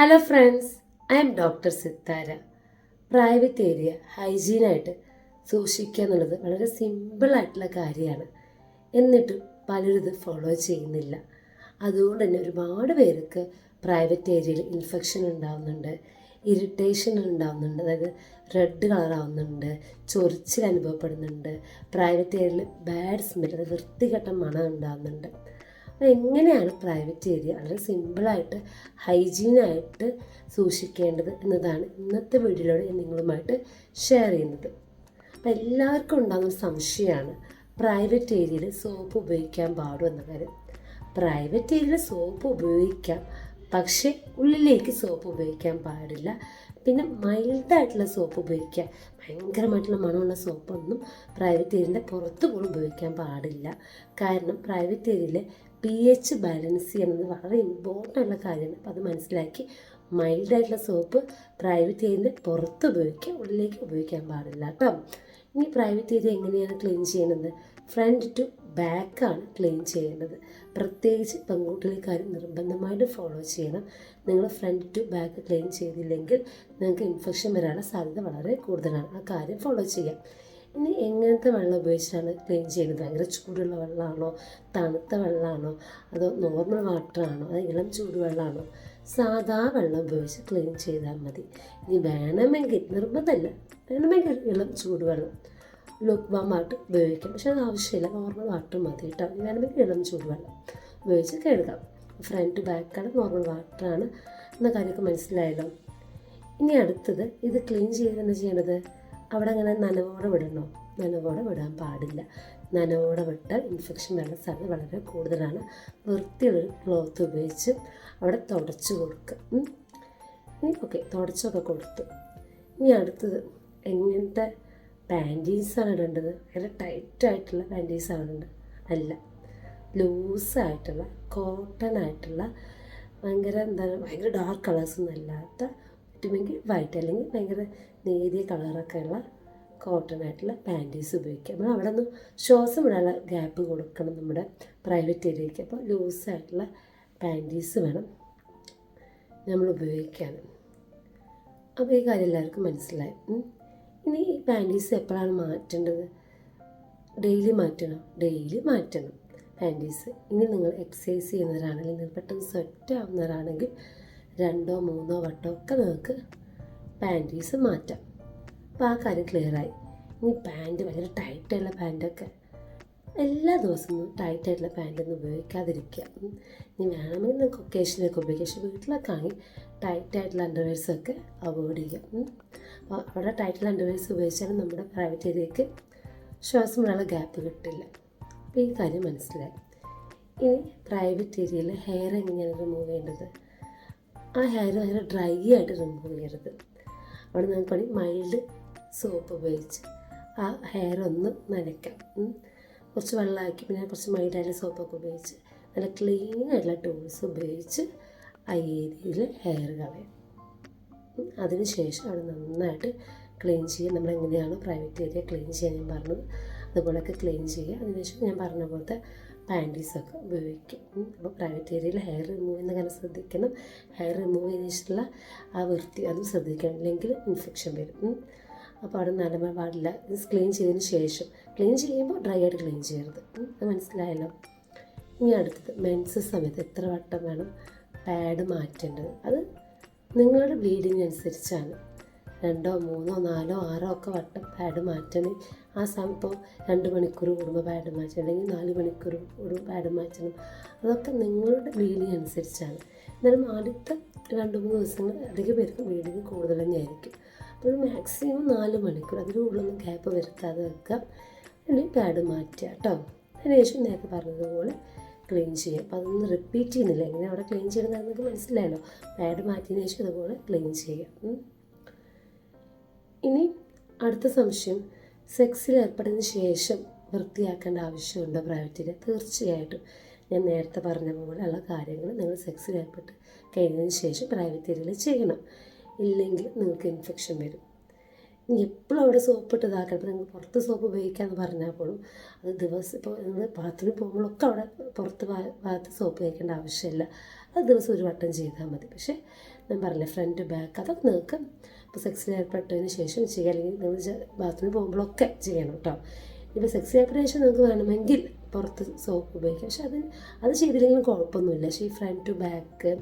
Hello friends I am doctor Sithara private area ഹൈജീനായിട്ട് സൂക്ഷിക്കുക എന്നുള്ളത് വളരെ സിമ്പിളായിട്ടുള്ള കാര്യമാണ്. എന്നിട്ടും പലരും ഇത് ഫോളോ ചെയ്യുന്നില്ല. അതുകൊണ്ട് തന്നെ ഒരുപാട് പേർക്ക് പ്രൈവറ്റ് ഏരിയയിൽ ഇൻഫെക്ഷൻ ഉണ്ടാവുന്നുണ്ട് ഇറിറ്റേഷൻ ഉണ്ടാവുന്നുണ്ട് അതായത് റെഡ് കളറാവുന്നുണ്ട് ചൊറിച്ചിൽ അനുഭവപ്പെടുന്നുണ്ട് പ്രൈവറ്റ് ഏരിയയിൽ ബാഡ് സ്മെൽ അതായത് വൃത്തികെട്ട മണം ഉണ്ടാവുന്നുണ്ട്. എങ്ങനെയാണ് പ്രൈവറ്റ് ഏരിയ വളരെ സിമ്പിളായിട്ട് ഹൈജീനായിട്ട് സൂക്ഷിക്കേണ്ടത് എന്നതാണ് ഇന്നത്തെ വീഡിയോയിലൂടെ ഞാൻ നിങ്ങളുമായിട്ട് ഷെയർ ചെയ്യുന്നത്. അപ്പം എല്ലാവർക്കും ഉണ്ടാകുന്ന സംശയമാണ് പ്രൈവറ്റ് ഏരിയയിൽ സോപ്പ് ഉപയോഗിക്കാൻ പാടും എന്ന കാര്യം. പ്രൈവറ്റ് ഏരിയയിൽ സോപ്പ് ഉപയോഗിക്കാം പക്ഷേ ഉള്ളിലേക്ക് സോപ്പ് ഉപയോഗിക്കാൻ പാടില്ല. പിന്നെ മൈൽഡായിട്ടുള്ള സോപ്പ് ഉപയോഗിക്കുക ഭയങ്കരമായിട്ടുള്ള മണമുള്ള സോപ്പൊന്നും പ്രൈവറ്റ് ഏരിയന്റെ പുറത്ത് പോലും ഉപയോഗിക്കാൻ പാടില്ല. കാരണം പ്രൈവറ്റ് ഏരിയയിൽ പി എച്ച് ബാലൻസ് ചെയ്യുന്നത് വളരെ ഇമ്പോർട്ടന്റ് ഉള്ള കാര്യമാണ്. അപ്പോൾ അത് മനസ്സിലാക്കി മൈൽഡായിട്ടുള്ള സോപ്പ് പ്രൈവറ്റ് ഏരിയന്റെ പുറത്ത് ഉപയോഗിക്കുക ഉള്ളിലേക്ക് ഉപയോഗിക്കാൻ പാടില്ല കേട്ടോ. ഇനി പ്രൈവറ്റ് ഏരിയ എങ്ങനെയാണ് ക്ലീൻ ചെയ്യുന്നത് ഫ്രണ്ട് ടു ബാക്കാണ് ക്ലീൻ ചെയ്യേണ്ടത്. പ്രത്യേകിച്ച് പെൺകുട്ടികൾക്കാർ നിർബന്ധമായിട്ട് ഫോളോ ചെയ്യണം. നിങ്ങൾ ഫ്രണ്ട് ടു ബാക്ക് ക്ലീൻ ചെയ്തില്ലെങ്കിൽ നിങ്ങൾക്ക് ഇൻഫെക്ഷൻ വരാനുള്ള സാധ്യത വളരെ കൂടുതലാണ്. ആ കാര്യം ഫോളോ ചെയ്യാം. ഇനി എങ്ങനത്തെ വെള്ളം ഉപയോഗിച്ചാണ് ക്ലീൻ ചെയ്യുന്നത് ഭയങ്കര ചൂടുള്ള വെള്ളമാണോ? തണുത്ത വെള്ളമാണോ? അതോ നോർമൽ വാട്ടറാണോ അതോ ഇളം ചൂടുവെള്ളമാണോ സാധാ വെള്ളം ഉപയോഗിച്ച് ക്ലീൻ ചെയ്താൽ മതി. ഇനി വേണമെങ്കിൽ നിർബന്ധമല്ല. വേണമെങ്കിൽ ഇളം ചൂടുവെള്ളം ലുക്ക് വാമായിട്ട് ഉപയോഗിക്കാം. പക്ഷെ അത് ആവശ്യമില്ല. നോർമൽ വാട്ടർ മതി കേട്ടോ. വേണമെങ്കിൽ ഇളം ചൂടുവെള്ളം ഉപയോഗിച്ച് കഴുകാം. ഫ്രണ്ട് ബാക്കാണ് നോർമൽ വാട്ടറാണ് എന്ന കാര്യമൊക്കെ മനസ്സിലായല്ലോ. ഇനി അടുത്തത് ഇത് ക്ലീൻ ചെയ്ത് എന്താ ചെയ്യേണ്ടത്? അവിടെ അങ്ങനെ നനവോടെ വിടണോ? നനവോടെ വിടാൻ പാടില്ല. നനവോടെ വിട്ടാൽ ഇൻഫെക്ഷൻ വരാൻ സാധ്യത വളരെ കൂടുതലാണ്. വൃത്തിയുള്ള ക്ലോത്ത് ഉപയോഗിച്ച് അവിടെ തുടച്ച് കൊടുക്കുക. ഇനി ഓക്കെ തുടച്ചൊക്കെ കൊടുത്തു. ഇനി അടുത്തത് എങ്ങനത്തെ പാന്റീസാണ് ഇടേണ്ടത്. നല്ല ടൈറ്റായിട്ടുള്ള പാന്റീസാണ് ഇടേണ്ടത്. അല്ല ലൂസായിട്ടുള്ള കോട്ടൺ ആയിട്ടുള്ള ഭയങ്കര എന്താണ് ഭയങ്കര ഡാർക്ക് കളേഴ്സൊന്നും അല്ലാത്ത പറ്റുമെങ്കിൽ വൈറ്റ് അല്ലെങ്കിൽ ഭയങ്കര നേരിയ കളറൊക്കെ ഉള്ള കോട്ടൺ ആയിട്ടുള്ള പാന്റീസ് ഉപയോഗിക്കുക. നമ്മൾ അവിടെ നിന്ന് ശ്വാസം വിടാനുള്ള ഗ്യാപ്പ് കൊടുക്കണം നമ്മുടെ പ്രൈവറ്റ് ഏരിയയ്ക്ക് അപ്പോൾ ലൂസായിട്ടുള്ള പാന്റീസ് വേണം നമ്മൾ ഉപയോഗിക്കാൻ. അപ്പോൾ ഈ കാര്യം എല്ലാവർക്കും മനസ്സിലായി. ഇനി ഈ പാന്റീസ് എപ്പോഴാണ് മാറ്റേണ്ടത്? ഡെയിലി മാറ്റണം ഡെയിലി മാറ്റണം. പാന്റീസ് ഇനി നിങ്ങൾ എക്സസൈസ് ചെയ്യുന്നവരാണെങ്കിൽ നിങ്ങൾ പെട്ടെന്ന് സ്വെറ്റ് ആവുന്നവരാണെങ്കിൽ രണ്ടോ മൂന്നോ വട്ടോ ഒക്കെ നിങ്ങൾക്ക് പാന്റീസ് മാറ്റാം. അപ്പോൾ ആ കാര്യം ക്ലിയറായി ഇനി പാന്റ് ഭയങ്കര ടൈറ്റായുള്ള പാന്റൊക്കെ എല്ലാ ദിവസവും ടൈറ്റായിട്ടുള്ള പാന്റൊന്നും ഉപയോഗിക്കാതിരിക്കുക. ഇനി വേണമെങ്കിൽ നിങ്ങൾക്ക് ഒക്കേഷനൊക്കെ ഉപയോഗിക്കാം. വീട്ടിലൊക്കെ ആണെങ്കിൽ ടൈറ്റ് ആയിട്ടുള്ള അണ്ടർവെയർസൊക്കെ അവോയ്ഡ് ചെയ്യുക. അപ്പോൾ അവിടെ ടൈറ്റുള്ള അണ്ടർവെയർസ് ഉപയോഗിച്ചാലും നമ്മുടെ പ്രൈവറ്റ് ഏരിയയ്ക്ക് ശ്വാസം വിടാനുള്ള ഗ്യാപ്പ് കിട്ടില്ല. അപ്പോൾ ഈ കാര്യം മനസ്സിലായി. ഇനി പ്രൈവറ്റ് ഏരിയയിൽ ഹെയർ എങ്ങനെയാണ് റിമൂവ് ചെയ്യേണ്ടത്? ആ ഹെയർ ഭയങ്കര ഡ്രൈ ആയിട്ട് റിമൂവ് ചെയ്യരുത്. അവിടെ നമുക്ക് വേണമെങ്കിൽ മൈൽഡ് സോപ്പ് ഉപയോഗിച്ച് ആ ഹെയർ ഒന്ന് നനയ്ക്കാം. കുറച്ച് വെള്ളമാക്കി പിന്നെ കുറച്ച് മൈൽഡായിട്ടുള്ള സോപ്പൊക്കെ ഉപയോഗിച്ച് നല്ല ക്ലീൻ ആയിട്ടുള്ള ടൂൾസ് ഉപയോഗിച്ച് ആ ഏരിയയിൽ ഹെയർ കളയാം. അതിനുശേഷം അതിന് ശേഷം അവിടെ നന്നായിട്ട് ക്ലീൻ ചെയ്യുക. നമ്മൾ എങ്ങനെയാണോ പ്രൈവറ്റ് ഏരിയ ക്ലീൻ ചെയ്യാൻ ഞാൻ പറഞ്ഞത് അതുപോലെയൊക്കെ ക്ലീൻ ചെയ്യുക. അതിനുശേഷം ഞാൻ പറഞ്ഞ പോലത്തെ പാന്റീസൊക്കെ ഉപയോഗിക്കും. അപ്പോൾ പ്രൈവറ്റ് ഏരിയയിൽ ഹെയർ റിമൂവ് ചെയ്യുന്ന കാര്യം ശ്രദ്ധിക്കണം. ഹെയർ റിമൂവ് ചെയ്തിട്ടുള്ള ആ വൃത്തി അതും ശ്രദ്ധിക്കണം. ഇല്ലെങ്കിൽ ഇൻഫെക്ഷൻ വരും. അപ്പോൾ അവിടെ നല്ല പാടില്ല. ഇത് ക്ലീൻ ചെയ്തതിന് ശേഷം. ക്ലീൻ ചെയ്യുമ്പോൾ ഡ്രൈ ആയിട്ട് ക്ലീൻ ചെയ്യരുത്. അത് മനസ്സിലായല്ലോ? ഇനി അടുത്തത് മെൻസ് സമയത്ത് എത്ര വട്ടം വേണം പാഡ് മാറ്റേണ്ടത്? അത് നിങ്ങളുടെ ബ്ലീഡിങ് അനുസരിച്ചാണ്. രണ്ടോ മൂന്നോ നാലോ ആറോ ഒക്കെ വട്ടം പാഡ് മാറ്റണം. ആ സമയം ഇപ്പോൾ രണ്ട് മണിക്കൂർ കൂടുമ്പോൾ പാഡ് മാറ്റണം. അല്ലെങ്കിൽ നാല് മണിക്കൂർ കൂടുമ്പോൾ പാഡ് മാറ്റണം. അതൊക്കെ നിങ്ങളുടെ ബ്ലീഡിങ് അനുസരിച്ചാണ്. എന്നാലും ആദ്യത്തെ രണ്ട് മൂന്ന് ദിവസങ്ങൾ അധിക പേർക്ക് ബ്ലീഡിങ് കൂടുതൽ തന്നെയായിരിക്കും. അപ്പോൾ മാക്സിമം നാല് മണിക്കൂർ അതിന് കൂടുതലൊന്നും ഗ്യാപ്പ് വരുത്താതെ വെക്കാം അല്ലെങ്കിൽ പാഡ് മാറ്റുക കേട്ടോ അതിനുശേഷം നേരത്തെ പറഞ്ഞതുപോലെ ക്ലീൻ ചെയ്യുക. അപ്പോൾ അതൊന്നും റിപ്പീറ്റ് ചെയ്യുന്നില്ല. എങ്ങനെ അവിടെ ക്ലീൻ ചെയ്യണമെന്ന് മനസ്സിലായല്ലോ. പാഡ് മാറ്റിയതിനു ശേഷം അതുപോലെ ക്ലീൻ ചെയ്യുക. ഇനി അടുത്ത സംശയം. സെക്സിൽ ഏർപ്പെടുന്നതിന് ശേഷം വൃത്തിയാക്കേണ്ട ആവശ്യമുണ്ടോ പ്രൈവറ്റിൽ തീർച്ചയായിട്ടും. ഞാൻ നേരത്തെ പറഞ്ഞ പോലെയുള്ള കാര്യങ്ങൾ നിങ്ങൾ സെക്സിൽ ഏർപ്പെട്ട് കഴിഞ്ഞതിന് ശേഷം പ്രൈവറ്റ് ചെയ്യണം. ഇല്ലെങ്കിൽ നിങ്ങൾക്ക് ഇൻഫെക്ഷൻ വരും. എപ്പോഴും അവിടെ സോപ്പ് ഇതാക്കണം. ഇപ്പോൾ നിങ്ങൾ പുറത്ത് സോപ്പ് ഉപയോഗിക്കാമെന്ന് പറഞ്ഞാൽ പോലും അത് ദിവസം ഇപ്പോൾ നിങ്ങൾ ബാത്റൂമിൽ പോകുമ്പോഴൊക്കെ അവിടെ പുറത്ത് ഭാഗത്ത് സോപ്പ് ഉപയോഗിക്കേണ്ട ആവശ്യമില്ല. അത് ദിവസം ഒരു വട്ടം ചെയ്താൽ മതി. പക്ഷേ ഞാൻ പറഞ്ഞില്ല ഫ്രണ്ട് ബാക്ക് അതൊക്കെ നിങ്ങൾക്ക് ഇപ്പോൾ സെക്സിൽ ഏർപ്പെട്ടതിന് ശേഷം ചെയ്യുക അല്ലെങ്കിൽ നിങ്ങൾ ബാത്റൂമിൽ പോകുമ്പോഴൊക്കെ ചെയ്യണം കേട്ടോ. ഇപ്പോൾ സെക്സ് ഏർപ്പെട്ടതിന് ശേഷം നിങ്ങൾക്ക് വേണമെങ്കിൽ പുറത്ത് സോപ്പ് ഉപയോഗിക്കാം. പക്ഷെ അത് അത് ചെയ്തില്ലെങ്കിലും കുഴപ്പമൊന്നുമില്ല. പക്ഷേ ഈ ഫ്രണ്ട് ടു ബാക്ക്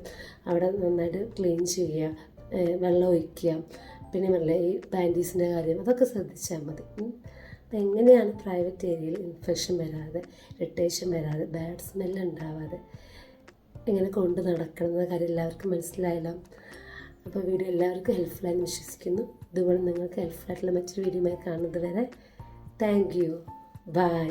അവിടെ നന്നായിട്ട് ക്ലീൻ ചെയ്യുക വെള്ളം ഒഴിക്കുക. പിന്നെ നല്ല ഈ പാന്റീസിന്റെ കാര്യം അതൊക്കെ ശ്രദ്ധിച്ചാൽ മതി. അപ്പം എങ്ങനെയാണ് പ്രൈവറ്റ് ഏരിയയിൽ ഇൻഫെക്ഷൻ വരാതെ ഇറിറ്റേഷൻ വരാതെ ബാഡ് സ്മെല്ല് ഉണ്ടാവാതെ എങ്ങനെ കൊണ്ട് നടക്കണം എന്ന കാര്യം എല്ലാവർക്കും മനസ്സിലായല്ലോ. അപ്പോൾ വീഡിയോ എല്ലാവർക്കും ഹെൽപ്ഫുള്ളായി വിശ്വസിക്കുന്നു. ഇതുപോലെ നിങ്ങൾക്ക് ഹെൽപ്ഫുള്ളായിട്ടുള്ള മറ്റൊരു വീഡിയോ കാണുന്നത് വരെ താങ്ക് യു. ബൈ.